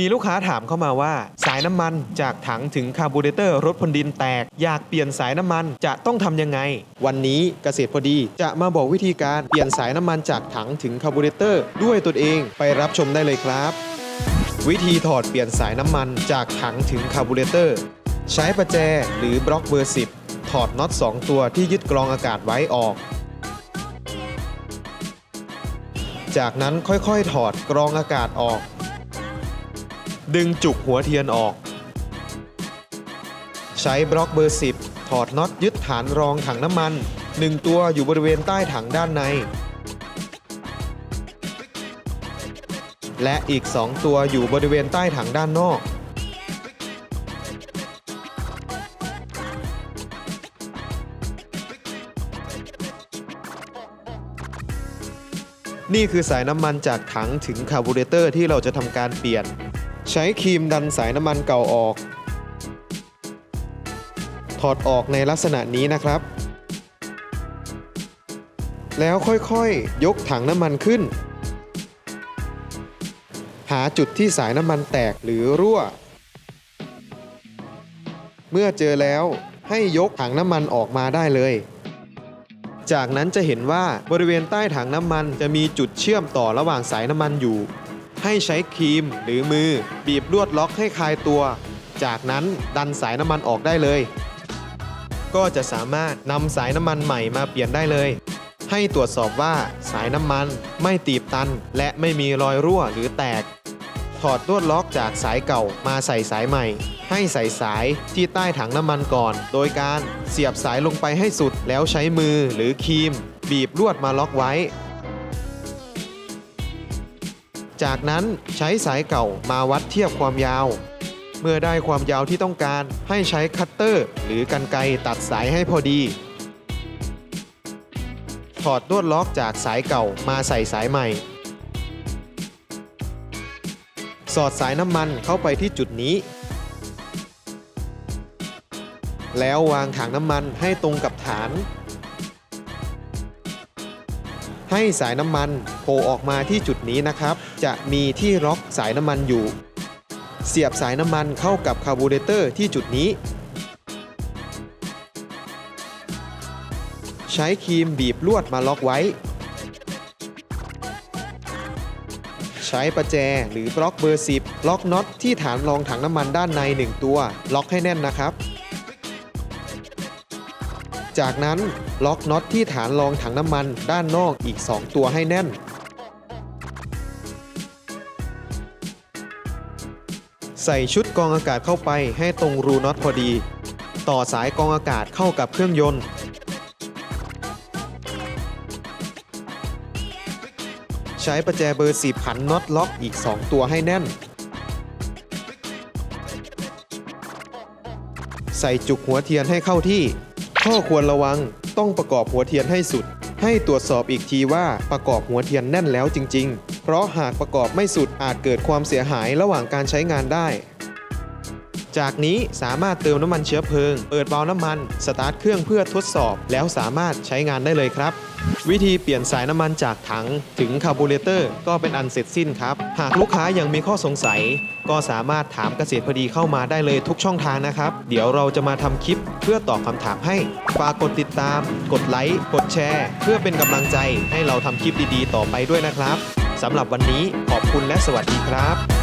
มีลูกค้าถามเข้ามาว่า สายน้ำมันจากถังถึงคาร์บูเรเตอร์รถพลดินแตก อยากเปลี่ยนสายน้ำมันจะต้องทำยังไง วันนี้เกษตรพอดีจะมาบอกวิธีการเปลี่ยนสายน้ำมันจากถังถึงคาร์บูเรเตอร์ด้วยตนเองไปรับชมได้เลยครับ วิธีถอดเปลี่ยนสายน้ำมันจากถังถึงคาร์บูเรเตอร์ ใช้ประแจหรือบล็อกเบอร์ 10 ถอดน็อต2 ตัวที่ยึดกรองอากาศไว้ออกจากนั้นค่อยๆ ถอดกรองอากาศออก ดึงจุกหัวเทียนออก ใช้บล็อกเบอร์ 10 ถอดน็อตยึดฐานรองถังน้ำมัน 1 ตัวอยู่บริเวณใต้ถังด้านใน และอีก 2 ตัวอยู่บริเวณใต้ถังด้านนอก นี่คือสายน้ำมันจากถังถึงคาร์บูเรเตอร์ที่เราจะทำการเปลี่ยน ใช้ครีมดันสายน้ำมันเก่าออก ถอดออกในลักษณะนี้นะครับ แล้วค่อยๆยกถังน้ำมันขึ้น หาจุดที่สายน้ำมันแตกหรือรั่ว เมื่อเจอแล้วให้ยกถังน้ำมันออกมาได้เลย จากนั้นจะเห็นว่าบริเวณใต้ถังน้ำมันจะมีจุดเชื่อมต่อระหว่างสายน้ำมันอยู่ ให้ใช้ครีมหรือมือบีบลวดล็อกให้คลายตัว จากนั้นดันสายน้ำมันออกได้เลย ก็จะสามารถนำสายน้ำมันใหม่มาเปลี่ยนได้เลย ให้ตรวจสอบว่าสายน้ำมันไม่ตีบตัน และไม่มีรอยรั่วหรือแตก ถอดลวดล็อกจากสายเก่ามาใส่สายใหม่ ให้ใส่สายที่ใต้ถังน้ำมันก่อน โดยการเสียบสายลงไปให้สุดแล้วใช้มือหรือครีม บีบลวดมาล็อกไว้ จากนั้นใช้สายเก่ามาวัดเทียบความยาว เมื่อได้ความยาวที่ต้องการให้ใช้คัตเตอร์ หรือกรรไกรตัดสายให้พอดี ถอดลวดล็อกจากสายเก่ามาใส่สายใหม่สอดสายน้ำมันเข้าไปที่จุดนี้ แล้ววางถังน้ำมันให้ตรงกับฐาน ให้สายน้ำมันโผล่ออกมาที่จุดนี้นะครับ จะมีที่ล็อกสายน้ำมันอยู่ เสียบสายน้ำมันเข้ากับคาร์บูเรเตอร์ที่จุดนี้ ใช้ครีมบีบลวดมาล็อกไว้ ใช้ประแจหรือบล็อกเบอร์ 10 ล็อกน็อตที่ฐานรองถังน้ำมันด้านใน 1 ตัว ล็อกให้แน่นนะครับ จากนั้นล็อกน็อตที่ฐานรองถังน้ำมันด้านนอกอีก 2 ตัวให้แน่น ใส่ชุดกองอากาศเข้าไปให้ตรงรูน็อตพอดี ต่อสายกองอากาศเข้ากับเครื่องยนต์ใช้ประแจเบอร์10ขันน็อตล็อกอีก 2 ตัวให้แน่น ใส่จุกหัวเทียนให้เข้าที่ ข้อควรระวังต้องประกอบหัวเทียนให้สุด ให้ตรวจสอบอีกทีว่าประกอบหัวเทียนแน่นแล้วจริง ๆ เพราะหากประกอบไม่สุดอาจเกิดความเสียหายระหว่างการใช้งานได้ จากนี้สามารถเติมน้ำมันเชื้อเพลิง เปิดเบาล์วน้ำมัน สตาร์ทเครื่องเพื่อทดสอบ แล้วสามารถใช้งานได้เลยครับ วิธีเปลี่ยนสายน้ำมันจากถังถึงคาร์บูเรเตอร์ก็เป็นอันเสร็จสิ้นครับ หากลูกค้ายังมีข้อสงสัย ก็สามารถถามเกษตรพอดีเข้ามาได้เลยทุกช่องทางนะครับ เดี๋ยวเราจะมาทำคลิปเพื่อตอบคำถามให้ ฝากกดติดตาม กดไลค์ กดแชร์ เพื่อเป็นกำลังใจให้เราทำคลิปดีๆ ต่อไปด้วยนะครับสำหรับวันนี้ขอบคุณและสวัสดีครับ